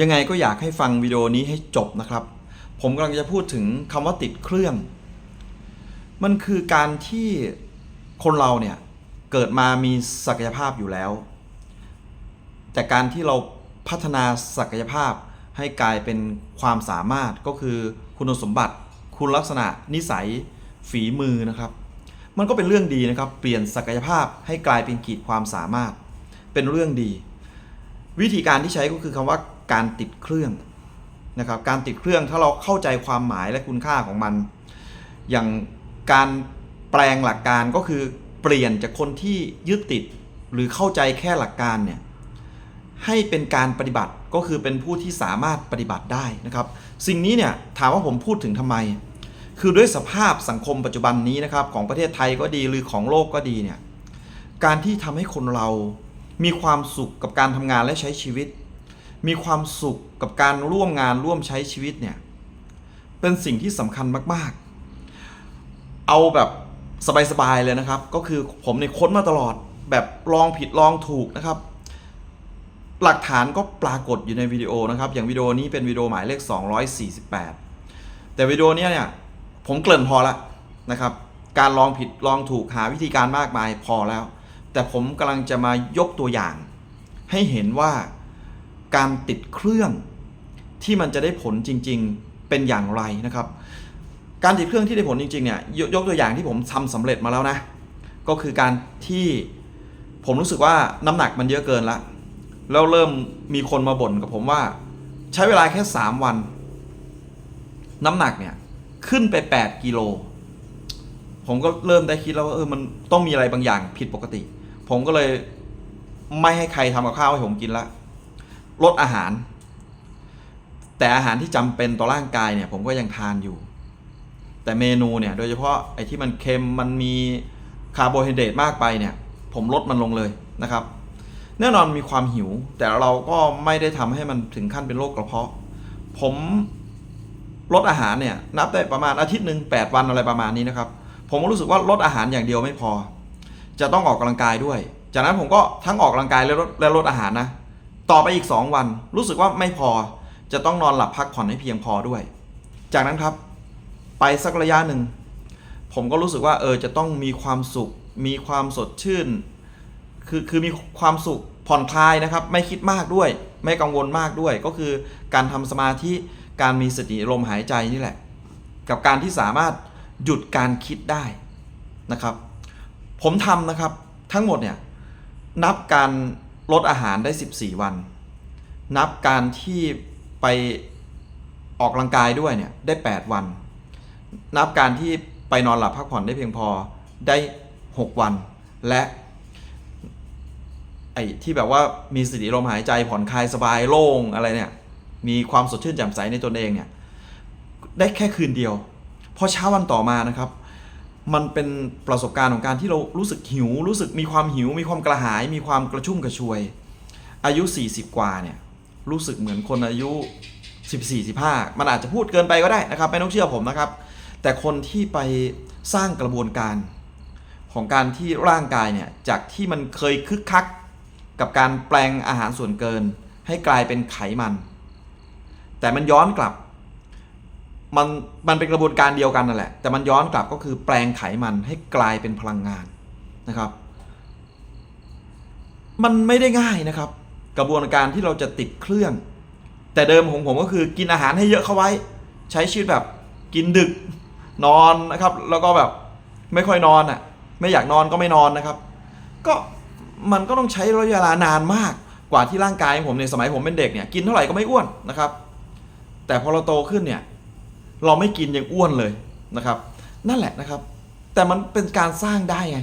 ยังไงก็อยากให้ฟังวิดีโอนี้ให้จบนะครับ ผมกำลังจะพูดถึงคำว่าติดเครื่อง มันคือการที่คนเราเนี่ยเกิดมามีศักยภาพอยู่แล้ว แต่การที่เราพัฒนาศักยภาพให้กลายเป็นความสามารถก็คือคุณสมบัติ คุณลักษณะนิสัยฝีมือนะครับ มันก็เป็นเรื่องดีนะครับ เปลี่ยนศักยภาพให้กลายเป็นขีดความสามารถ เป็นเรื่องดี วิธีการที่ใช้ก็คือคำว่า การติดเครื่องนะครับการติดเครื่องถ้าเราเข้าใจความหมายและคุณค่าของมัน อย่างการแปลงหลักการก็คือเปลี่ยนจากคนที่ยึดติดหรือเข้าใจแค่หลักการเนี่ยให้เป็นการปฏิบัติก็คือเป็นผู้ที่สามารถปฏิบัติได้นะครับ สิ่งนี้เนี่ยถามว่าผมพูดถึงทำไม คือด้วยสภาพสังคมปัจจุบันนี้นะครับของประเทศไทยก็ดีหรือของโลกก็ดีเนี่ยการที่ทำให้คนเรามีความสุขกับการทำงานและใช้ชีวิต มีความสุขกับการร่วมงานร่วมใช้ชีวิตเนี่ย เป็นสิ่งที่สำคัญมาก ๆ เอาแบบสบาย ๆ เลยนะครับ ก็คือผมเนี่ยค้นมาตลอดแบบลองผิดลองถูกนะครับ หลักฐานก็ปรากฏอยู่ในวิดีโอนะครับ อย่างวิดีโอนี้เป็นวิดีโอหมายเลข 248 แต่วิดีโอนี้เนี่ยผมเกริ่นพอละนะครับ การลองผิดลองถูกหาวิธีการมากมายพอแล้ว แต่ผมกำลังจะมายกตัวอย่าง ให้เห็นว่า การติดเครื่องที่มันจะได้ผลจริง ๆเป็นอย่างไรนะครับ การติดเครื่องที่ได้ผลจริงๆเนี่ยยยกตัวอย่างที่ผมทำสำเร็จมาแล้วนะ ก็คือการที่ผมรู้สึกว่าน้ำหนักมันเยอะเกินละแล้วเริ่มมีคนมาบ่นกับผมว่า ใช้เวลาแค่ 3 วัน น้ำหนักเนี่ย ขึ้นไป 8กิโลผมก็เริ่มได้คิดแล้วว่าเออมันต้องมีอะไรบางอย่างผิดปกติ ผมก็เลยไม่ให้ใครทำกับข้าวให้ผมกินละ ลดอาหาร แต่อาหารที่จำเป็นต่อร่างกายเนี่ยผมก็ยังทานอยู่ แต่เมนูเนี่ยโดยเฉพาะไอ้ที่มันเค็มมันมีคาร์โบไฮเดรตมากไปเนี่ย ผมลดมันลงเลยนะครับ แน่นอนมีความหิว แต่เราก็ไม่ได้ทำให้มันถึงขั้นเป็นโรคกระเพาะ ผมลดอาหารเนี่ยนับได้ประมาณอาทิตย์หนึ่งแปดวันอะไรประมาณนี้นะครับ ผมรู้สึกว่าลดอาหารอย่างเดียวไม่พอ จะต้องออกกำลังกายด้วย จากนั้นผมก็ทั้งออกกำลังกายและลดและลดอาหารนะ ต่อไปอีก 2 วัน รู้สึกว่าไม่พอจะต้องนอนหลับพักผ่อนให้เพียงพอด้วย จากนั้นครับ ไปสักระยะหนึ่ง ผมก็รู้สึกว่าเออจะต้องมีความสุข มีความสดชื่น คือคือมีความสุขผ่อนคลายนะครับ ไม่คิดมากด้วย ไม่กังวลมากด้วย ก็คือการทำสมาธิการมีสติลมหายใจนี่แหละ กับการที่สามารถหยุดการคิดได้นะครับ ผมทำนะครับทั้งหมดเนี่ยนับการ ลดอาหารได้ 14 วัน นับการที่ไปออกกำลังกายด้วยเนี่ยได้ 8 วัน นับการที่ไปนอนหลับพักผ่อนได้เพียงพอได้ 6 วัน และไอ้ที่แบบว่ามีสติลมหายใจผ่อนคลายสบายโล่งอะไรเนี่ยมีความสดชื่นแจ่มใสในตนเองเนี่ยได้แค่คืนเดียว พอเช้าวันต่อมานะครับ มันเป็นประสบการณ์ของการที่เรารู้สึกหิว รู้สึกมีความหิว มีความกระหาย มีความกระชุ่มกระชวย อายุ 40 กว่าเนี่ยรู้สึกเหมือนคนอายุ 14 15 มันอาจจะพูดเกินไปก็ได้นะครับ ไม่ต้องเชื่อผมนะครับ แต่คนที่ไปสร้างกระบวนการของการที่ร่างกายเนี่ยจากที่มันเคยคึกคักกับการแปลงอาหารส่วนเกิน ให้กลายเป็นไขมัน แต่มันย้อนกลับ มันมันเป็นกระบวนการเดียวกันนั่นแหละ แต่มันย้อนกลับก็คือแปลงไขมันให้กลายเป็นพลังงานนะครับ มันไม่ได้ง่ายนะครับ กระบวนการที่เราจะติดเครื่อง แต่เดิมของผมก็คือกินอาหารให้เยอะเข้าไว้ ใช้ชีวิตแบบกินดึกนอนนะครับ แล้วก็แบบไม่ค่อยนอนอะ ไม่อยากนอนก็ไม่นอนนะครับ ก็มันก็ต้องใช้ระยะเวลานานมากกว่าที่ร่างกายของผมในสมัยผมเป็นเด็กเนี่ยกินเท่าไหร่ก็ไม่อ้วนนะครับ แต่พอเราโตขึ้นเนี่ย เราไม่กินยังอ้วนเลยนะครับ นั่นแหละนะครับ แต่มันเป็นการสร้างได้ไง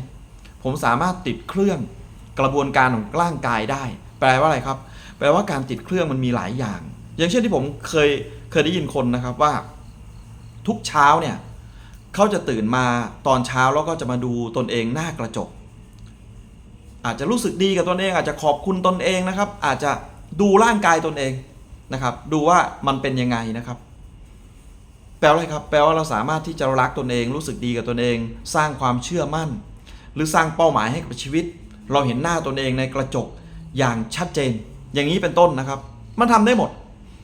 ผมสามารถติดเครื่องกระบวนการของร่างกายได้ แปลว่าอะไรครับ แปลว่าการติดเครื่องมันมีหลายอย่าง อย่างเช่นที่ผมเคยเคยได้ยินคนนะครับว่า ทุกเช้าเนี่ยเขาจะตื่นมาตอนเช้าแล้วก็จะมาดูตนเองหน้ากระจก อาจจะรู้สึกดีกับตนเอง อาจจะขอบคุณตนเองนะครับ อาจจะดูร่างกายตนเองนะครับ ดูว่ามันเป็นยังไงนะครับ แปลว่าอะไรครับ แปลว่าเราสามารถที่จะรักตนเอง รู้สึกดีกับตนเอง สร้างความเชื่อมั่น หรือสร้างเป้าหมายให้กับชีวิต เราเห็นหน้าตนเองในกระจกอย่างชัดเจน อย่างนี้เป็นต้นนะครับ มันทำได้หมด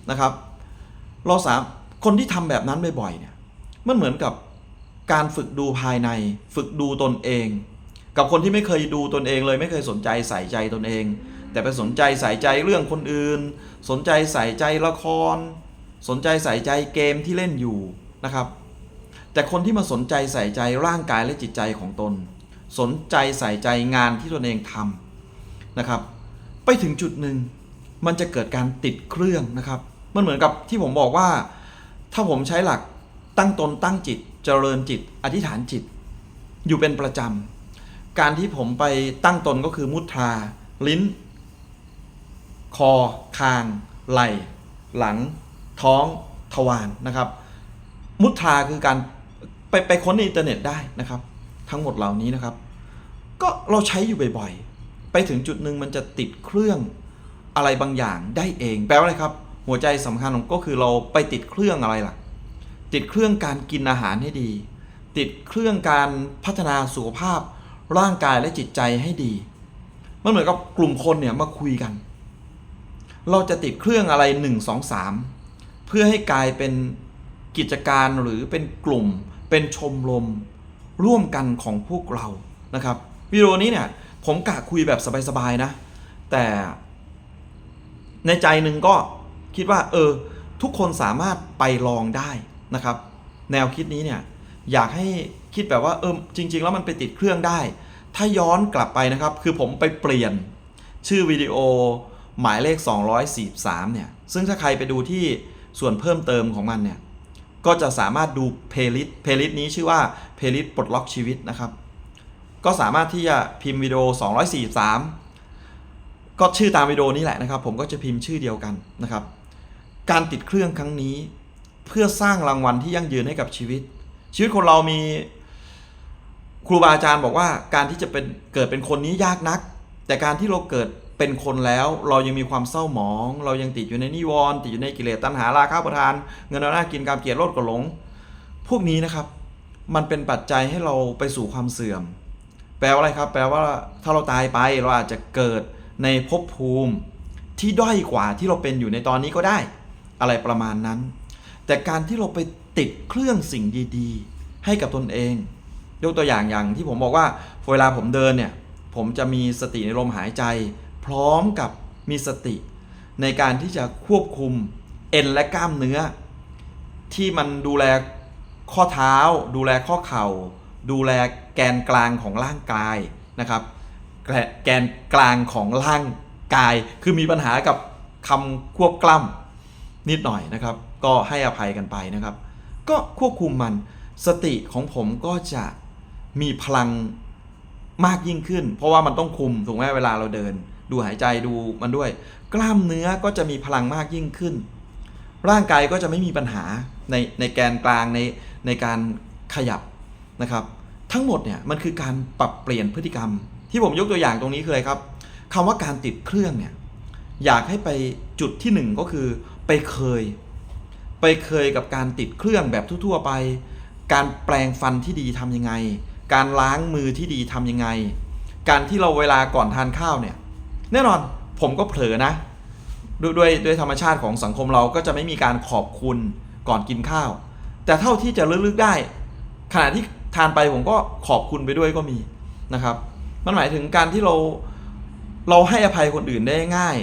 นะครับ เราสามคนที่ทำแบบนั้นบ่อยๆเนี่ยมันเหมือนกับการฝึกดูภายใน ฝึกดูตนเอง กับคนที่ไม่เคยดูตนเองเลยไม่เคยสนใจใส่ใจตนเอง แต่ไปสนใจใส่ใจเรื่องคนอื่น สนใจใส่ใจละคร สนใจใส่ใจเกมที่เล่นอยู่นะครับ แต่คนที่มาสนใจใส่ใจร่างกายและจิตใจของตน สนใจใส่ใจงานที่ตนเองทำนะครับ ไปถึงจุดหนึ่งมันจะเกิดการติดเครื่องนะครับ มันเหมือนกับที่ผมบอกว่า ถ้าผมใช้หลักตั้งตนตั้งจิต เจริญจิต อธิษฐานจิต อยู่เป็นประจำ การที่ผมไปตั้งตนก็คือมุทราลิ้น คอ คาง ไหล่ หลัง ท้องทวารนะครับ มุทราคือการไปไปค้นในอินเทอร์เน็ตได้นะครับ ทั้งหมดเหล่านี้นะครับ ก็เราใช้อยู่บ่อยๆ ไปถึงจุดหนึ่งมันจะติดเครื่องอะไรบางอย่างได้เอง แปลว่าอะไรครับ หัวใจสำคัญของก็คือเราไปติดเครื่องอะไรล่ะ ติดเครื่องการกินอาหารให้ดี ติดเครื่องการพัฒนาสุขภาพ ร่างกายและจิตใจให้ดี มันเหมือนกับกลุ่มคนเนี่ยมาคุยกัน เราจะติดเครื่องอะไร 1 2 3 เพื่อให้กลายเป็นกิจการหรือเป็นกลุ่ม เป็นชมรมร่วมกันของพวกเรานะครับวิดีโอนี้เนี่ยผมกะคุยแบบสบายๆนะ แต่ในใจหนึ่งก็คิดว่าเออทุกคนสามารถไปลองได้นะครับ แนวคิดนี้เนี่ยอยากให้คิดแบบว่าเออจริง ๆ แล้วมันไปติดเครื่องได้ ถ้าย้อนกลับไปนะครับ คือผมไปเปลี่ยนชื่อวิดีโอหมายเลข 243เนี่ยซึ่งถ้าใครไปดูที่ ส่วนเพิ่มเติมของมันเนี่ย ก็จะสามารถดูเพลย์ลิสต์เพลย์ลิสต์นี้ชื่อว่าเพลย์ลิสต์ปลดล็อกชีวิตนะครับ ก็สามารถที่จะพิมพ์วิดีโอ 243 ก็ชื่อตามวิดีโอนี้แหละนะครับ ผมก็จะพิมพ์ชื่อเดียวกันนะครับ การติดเครื่องครั้งนี้ เพื่อสร้างรางวัลที่ยั่งยืนให้กับชีวิต ชีวิตคนเรามีครูบาอาจารย์บอกว่าการที่จะเป็นเกิดเป็นคนนี้ยากนัก แต่การที่เราเกิด เป็นคนแล้วเรายังมีความเศร้าหมอง เรายังติดอยู่ในนิวรณ์ติดอยู่ในกิเลสตัณหาราคะประทาน เงินเอาหน้ากินการเกลียดโลดกดหลง พวกนี้นะครับ มันเป็นปัจจัยให้เราไปสู่ความเสื่อม แปลว่าอะไรครับ แปลว่าถ้าเราตายไปเราอาจจะเกิดในภพภูมิที่ด้อยกว่าที่เราเป็นอยู่ในตอนนี้ก็ได้ อะไรประมาณนั้น แต่การที่เราไปติดเครื่องสิ่งดีๆ ให้กับตนเอง ยกตัวอย่างอย่างที่ผมบอกว่าเวลาผมเดินเนี่ยผมจะมีสติในลมหายใจ พร้อมกับมีสติ ในการที่จะควบคุมเอ็นและกล้ามเนื้อ ที่มันดูแลข้อเท้า ดูแลข้อเข่า ดูแลแกนกลางของร่างกายนะครับแกนกนกลางของร่างกาย คือมีปัญหากับคำควบกล้ำนิดหน่อยนะครับ ก็ให้อภัยกันไปนะครับ ก็ควบคุมมันสติของผมก็จะมีพลังมากยิ่งขึ้น เพราะว่ามันต้องคุมถูกไหมเวลาเราเดิน ดูหายใจดูมันด้วย กล้ามเนื้อก็จะมีพลังมากยิ่งขึ้น ร่างกายก็จะไม่มีปัญหาในในแกนกลางในในการขยับนะครับ ทั้งหมดเนี่ยมันคือการปรับเปลี่ยนพฤติกรรม ที่ผมยกตัวอย่างตรงนี้คืออะไรครับคำว่าการติดเครื่องเนี่ยอยากให้ไปจุดที่หนึ่งก็คือไปเคย ไปเคยกับการติดเครื่องแบบทั่วๆไป การแปลงฟันที่ดีทำยังไง การล้างมือที่ดีทำยังไง การที่เราเวลาก่อนทานข้าวเนี่ย แน่นอนผมก็เผลอนะด้วยด้วยด้วยธรรมชาติของสังคมเราก็จะไม่มีการขอบคุณก่อนกินข้าว แต่เท่าที่จะลึกๆได้ ขณะที่ทานไปผมก็ขอบคุณไปด้วยก็มีนะครับ มันหมายถึงการที่เราเราให้อภัยคนอื่นได้ง่าย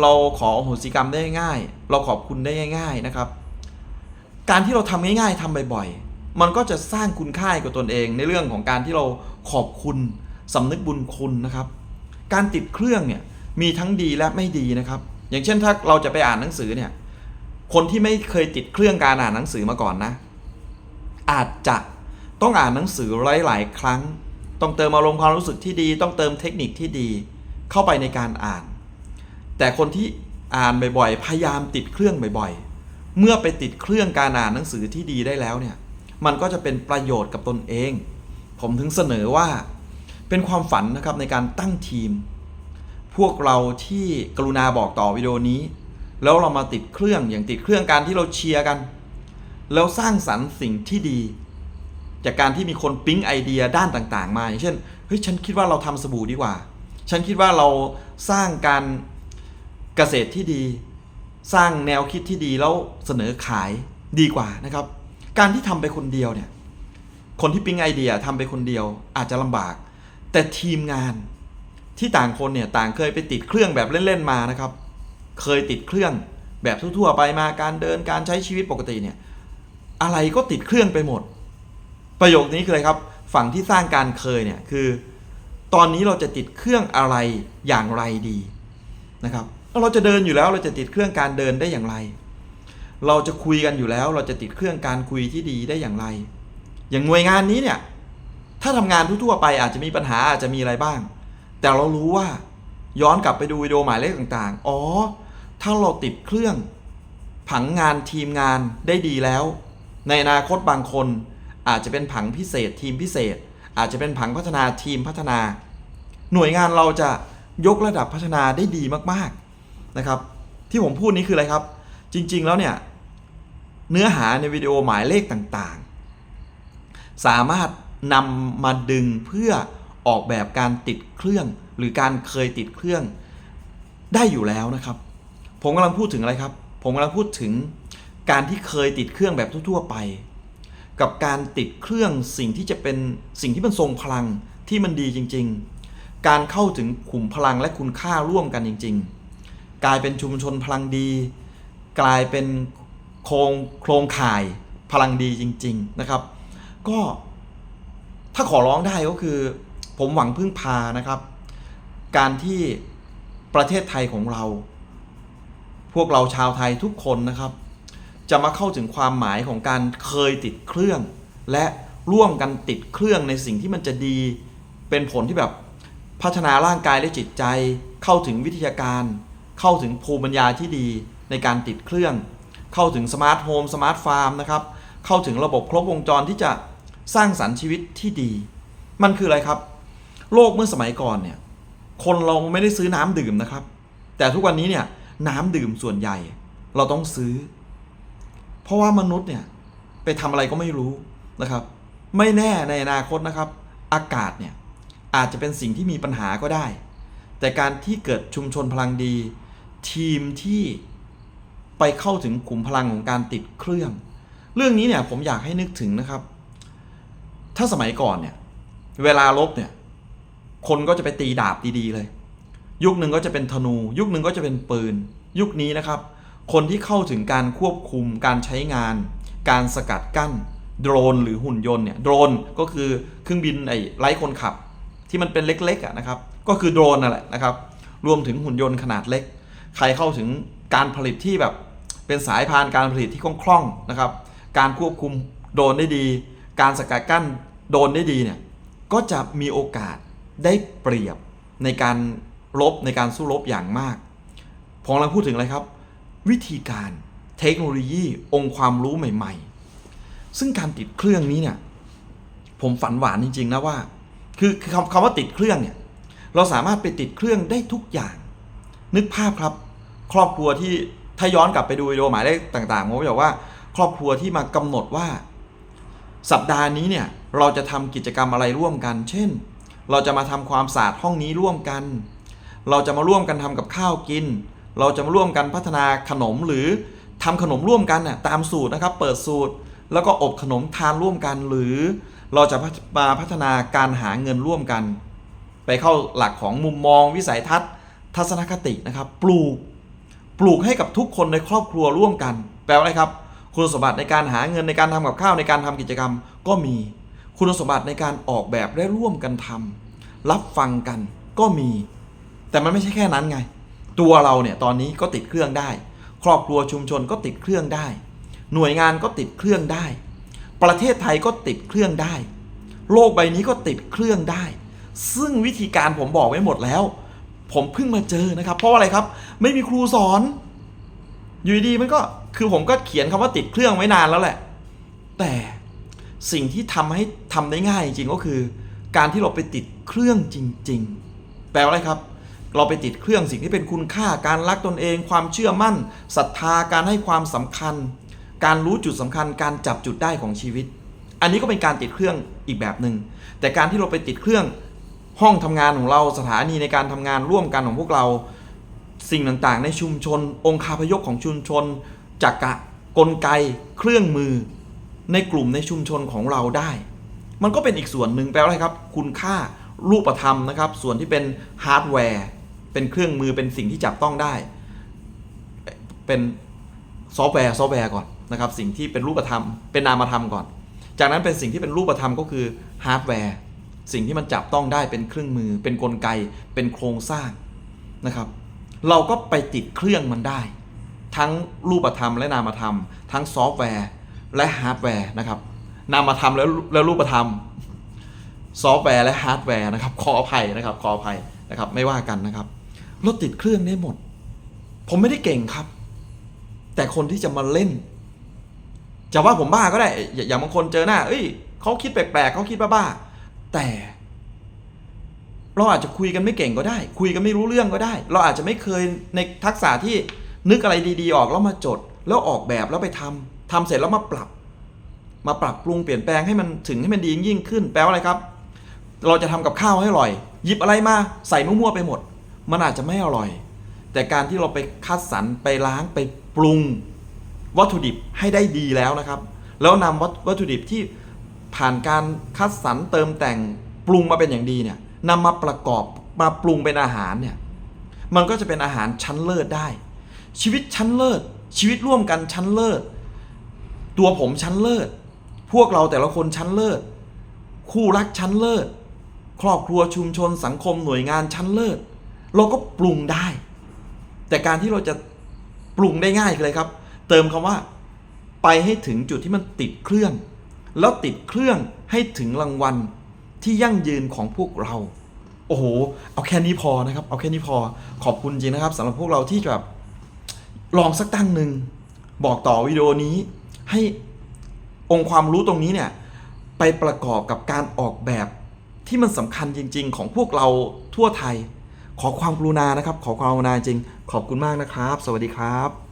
เราขออโหสิกรรมได้ง่าย เราขอบคุณได้ง่าย ๆนะครับ การที่เราทำง่ายๆทำบ่อยๆ มันก็จะสร้างคุณค่าให้กับตนเอง ในเรื่องของการที่เราขอบคุณสำนึกบุญคุณนะครับ การติดเครื่องเนี่ย มีทั้งดีและไม่ดีนะครับ อย่างเช่นถ้าเราจะไปอ่านหนังสือเนี่ย คนที่ไม่เคยติดเครื่องการอ่านหนังสือมาก่อนนะ อาจจะต้องอ่านหนังสือหลายๆ ครั้ง ต้องเติมอารมณ์ความรู้สึกที่ดี ต้องเติมเทคนิคที่ดี เข้าไปในการอ่าน แต่คนที่อ่านบ่อยๆ พยายามติดเครื่องบ่อยๆ เมื่อไปติดเครื่องการอ่านหนังสือที่ดีได้แล้วเนี่ย มันก็จะเป็นประโยชน์กับตนเอง ผมถึงเสนอว่าเป็นความฝันนะครับในการตั้งทีม พวกเราที่กรุณาบอกต่อวิดีโอนี้ แล้วเรามาติดเครื่องอย่างติดเครื่องการที่เราเชียร์กัน แล้วสร้างสรรค์สิ่งที่ดี จากการที่มีคนปิ๊งไอเดียด้านต่างๆ มา อย่างเช่นเฮ้ยฉันคิดว่าเราทำสบู่ดีกว่า ฉันคิดว่าเราสร้างการเกษตรที่ดี สร้างแนวคิดที่ดีแล้วเสนอขายดีกว่านะครับ การที่ทำไปคนเดียวเนี่ยคนที่ปิ๊งไอเดียทำไปคนเดียวอาจจะลำบาก แต่ทีมงาน ที่ต่างคนเนี่ยต่างเคยไปติดเครื่องแบบเล่นๆมานะครับ เคยติดเครื่องแบบทั่วๆไปมาการเดินการใช้ชีวิตปกติเนี่ยอะไรก็ติดเครื่องไปหมด ประโยคนี้คืออะไรครับ ฝั่งที่สร้างการเคยเนี่ยคือ ตอนนี้เราจะติดเครื่องอะไรอย่างไรดีนะครับเราจะเดินอยู่แล้วเราจะติดเครื่องการเดินได้อย่างไร เราจะคุยกันอยู่แล้ว เราจะติดเครื่องการคุยที่ดีได้อย่างไร อย่างหน่วยงานนี้เนี่ยถ้าทำงานทั่วๆไปอาจจะมีปัญหาอาจจะมีอะไรบ้าง แต่เรารู้ว่าย้อนกลับไปดูวิดีโอหมายเลขต่างๆ อ๋อ ถ้าเราติดเครื่อง ผังงานทีมงานได้ดีแล้ว ในอนาคตบางคน อาจจะเป็นผังพิเศษ ทีมพิเศษ อาจจะเป็นผังพัฒนาทีมพัฒนา หน่วยงานเราจะยกระดับพัฒนาได้ดีมากๆนะครับ ที่ผมพูดนี้คืออะไรครับ จริงๆแล้วเนี่ย เนื้อหาในวิดีโอหมายเลขต่างๆ สามารถนำมาดึงเพื่อ ออกแบบการติดเครื่อง หรือการเคยติดเครื่องได้อยู่แล้วนะครับ ผมกำลังพูดถึงอะไรครับ ผมกำลังพูดถึงการที่เคยติดเครื่องแบบทั่วๆไป กับการติดเครื่องสิ่งที่จะเป็นสิ่งที่มันทรงพลังที่มันดีจริง ๆ การเข้าถึงขุมพลังและคุณค่าร่วมกันจริง ๆ กลายเป็นชุมชนพลังดี กลายเป็นโครงโครงข่ายพลังดีจริง ๆนะครับ ก็ถ้าขอร้องได้ก็คือ ผมหวังพึ่งพานะครับ การที่ประเทศไทยของเรา พวกเราชาวไทยทุกคนนะครับ จะมาเข้าถึงความหมายของการเคยติดเครื่อง และร่วมกันติดเครื่องในสิ่งที่มันจะดี เป็นผลที่แบบพัฒนาร่างกายและจิตใจ เข้าถึงวิทยาการ เข้าถึงภูมิปัญญาที่ดีในการติดเครื่อง เข้าถึงสมาร์ทโฮมสมาร์ทฟาร์มนะครับเข้าถึงระบบครบวงจรที่จะสร้างสรรค์ชีวิตที่ดี มันคืออะไรครับ โลกเมื่อสมัยก่อนเนี่ย คนเราไม่ได้ซื้อน้ำดื่มนะครับ แต่ทุกวันนี้เนี่ยน้ำดื่มส่วนใหญ่ เราต้องซื้อ เพราะว่ามนุษย์เนี่ยไปทำอะไรก็ไม่รู้นะครับ ไม่แน่ในอนาคตนะครับ อากาศเนี่ยอาจจะเป็นสิ่งที่มีปัญหาก็ได้ แต่การที่เกิดชุมชนพลังดี ทีมที่ไปเข้าถึงกลุ่มพลังของการติดเครื่อง เรื่องนี้เนี่ยผมอยากให้นึกถึงนะครับ ถ้าสมัยก่อนเนี่ย เวลาลบเนี่ย คนก็จะไปตีดาบดีๆเลย ยุคหนึ่งก็จะเป็นธนู ยุคหนึ่งก็จะเป็นปืน ยุคนี้นะครับ คนที่เข้าถึงการควบคุมการใช้งาน การสกัดกั้น โดรนหรือหุ่นยนต์เนี่ยโดรนก็คือเครื่องบินไอ้ไร้คนขับ ที่มันเป็นเล็กๆนะครับ ก็คือโดรนนั่นแหละนะครับ รวมถึงหุ่นยนต์ขนาดเล็ก ใครเข้าถึงการผลิตที่แบบเป็นสายพานการผลิตที่คล่องๆนะครับ การควบคุมโดรนได้ดี การสกัดกั้นโดรนได้ดีเนี่ยก็จะมีโอกาส ได้เปรียบในการรบในการสู้รบอย่างมากผมกำลังพูดถึงอะไรครับ วิธีการเทคโนโลยีองค์ความรู้ใหม่ ๆ ซึ่งการติดเครื่องนี้เนี่ยผมฝันหวานจริง ๆ นะว่า คือคือคำคำว่าติดเครื่องเนี่ยเราสามารถไปติดเครื่องได้ทุกอย่าง นึกภาพครับ ครอบครัวที่ถ้าย้อนกลับไปดูวิดีโอหมายเลขต่างๆผมบอกว่า ครอบครัวที่มากำหนดว่า สัปดาห์นี้เนี่ยเราจะทำกิจกรรมอะไรร่วมกัน เช่น เราจะมาทำความสะอาดห้องนี้ร่วมกัน เราจะมาร่วมกันทำกับข้าวกิน เราจะมาร่วมกันพัฒนาขนมหรือทำขนมร่วมกันน่ะตามสูตรนะครับ เปิดสูตร แล้วก็อบขนมทานร่วมกัน หรือเราจะมาพัฒนาการหาเงินร่วมกัน ไปเข้าหลักของมุมมองวิสัยทัศน์ ทัศนคตินะครับปลูกปลูกให้กับทุกคนในครอบครัวร่วมกัน แปลว่าอะไรครับ คุณสมบัติในการหาเงินในการทำกับข้าวในการทำกิจกรรมก็มี คุณสมบัติในการออกแบบและร่วมกันทำรับฟังกันก็มี แต่มันไม่ใช่แค่นั้นไง ตัวเราเนี่ยตอนนี้ก็ติดเครื่องได้ ครอบครัวชุมชนก็ติดเครื่องได้ หน่วยงานก็ติดเครื่องได้ ประเทศไทยก็ติดเครื่องได้ โลกใบนี้ก็ติดเครื่องได้ ซึ่งวิธีการผมบอกไว้หมดแล้ว ผมเพิ่งมาเจอนะครับ เพราะอะไรครับ ไม่มีครูสอน อยู่ดีมันก็คือผมก็เขียนคำว่าติดเครื่องไว้นานแล้วแหละ แต่ สิ่งที่ทำให้ทำได้ง่ายจริงก็คือ การที่เราไปติดเครื่องจริง ๆ แปลว่าอะไรครับ เราไปติดเครื่องสิ่งที่เป็นคุณค่า การรักตนเอง ความเชื่อมั่นศรัทธาการให้ความสำคัญ การรู้จุดสำคัญ การจับจุดได้ของชีวิต อันนี้ก็เป็นการติดเครื่องอีกแบบหนึ่งแต่การที่เราไปติดเครื่องห้องทำงานของเราสถานีในการทำงานร่วมกันของพวกเรา สิ่งต่างๆ ในชุมชน องค์คาพยพของชุมชนจักระกลไกเครื่องมือ ในกลุ่มในชุมชนของเราได้ มันก็เป็นอีกส่วนหนึ่งแปลว่าอะไรครับ คุณค่ารูปธรรมนะครับ ส่วนที่เป็นฮาร์ดแวร์เป็นเครื่องมือเป็นสิ่งที่จับต้องได้ เป็นซอฟต์แวร์ซอฟต์แวร์ก่อนนะครับ สิ่งที่เป็นรูปธรรม เป็นนามธรรมก่อน จากนั้นเป็นสิ่งที่เป็นรูปธรรมก็คือฮาร์ดแวร์สิ่งที่มันจับต้องได้เป็นเครื่องมือ เป็นนกลไก เป็นโครงสร้างนะครับ เราก็ไปติดเครื่องมันได้ ทั้งรูปธรรมและนามธรรม ทั้งซอฟต์แวร์ และฮาร์ดแวร์นะครับนามธรรมแล้วแล้วรูปธรรมซอฟต์แวร์และฮาร์ดแวร์นะครับขออภัยนะครับขออภัยนะครับไม่ว่ากันนะครับราติดเครื่องได้หมด ผมไม่ได้เก่งครับ แต่คนที่จะมาเล่น จะว่าผมบ้าก็ได้ อย่างบางคนเจอหน้า เอ้ยเขาคิดแปลกๆเขาคิดบ้าๆแต่ เราอาจจะคุยกันไม่เก่งก็ได้ คุยกันไม่รู้เรื่องก็ได้ เราอาจจะไม่เคยในทักษะที่นึกอะไรดี ๆ ออกแล้วมาจด แล้วออกแบบแล้วไปทำ ทำเสร็จแล้วมาปรับ มาปรับปรุงเปลี่ยนแปลงให้มันถึงให้มันดียิ่งขึ้น แปลว่าอะไรครับ เราจะทำกับข้าวให้อร่อย หยิบอะไรมาใส่มั่วๆไปหมด มันอาจจะไม่อร่อย แต่การที่เราไปคัดสรรไปล้างไปปรุง วัตถุดิบให้ได้ดีแล้วนะครับ แล้วนำวัตวัตถุดิบที่ผ่านการคัดสรรเติมแต่งปรุงมาเป็นอย่างดีเนี่ยนำมาประกอบมาปรุงเป็นอาหารเนี่ยมันก็จะเป็นอาหารชั้นเลิศได้ ชีวิตชั้นเลิศ ชีวิตร่วมกันชั้นเลิศ ตัวผมชั้นเลิศ พวกเราแต่ละคนชั้นเลิศ คู่รักชั้นเลิศ ครอบครัวชุมชนสังคมหน่วยงานชั้นเลิศ เราก็ปรุงได้ แต่การที่เราจะปรุงได้ง่ายเลยครับ เติมคำว่าไปให้ถึงจุดที่มันติดเครื่อง แล้วติดเครื่องให้ถึงรางวัลที่ยั่งยืนของพวกเรา โอ้โห เอาแค่นี้พอนะครับ เอาแค่นี้พอ ขอบคุณจริงนะครับสำหรับพวกเราที่แบบลองสักตั้งหนึ่ง บอกต่อวิดีโอนี้ ให้องค์ความรู้ตรงนี้เนี่ยไปประกอบกับการออกแบบที่มันสำคัญจริง ๆ ของพวกเราทั่วไทย ขอความกรุณานะครับ ขอความกรุณาจริง ขอบคุณมากนะครับ สวัสดีครับ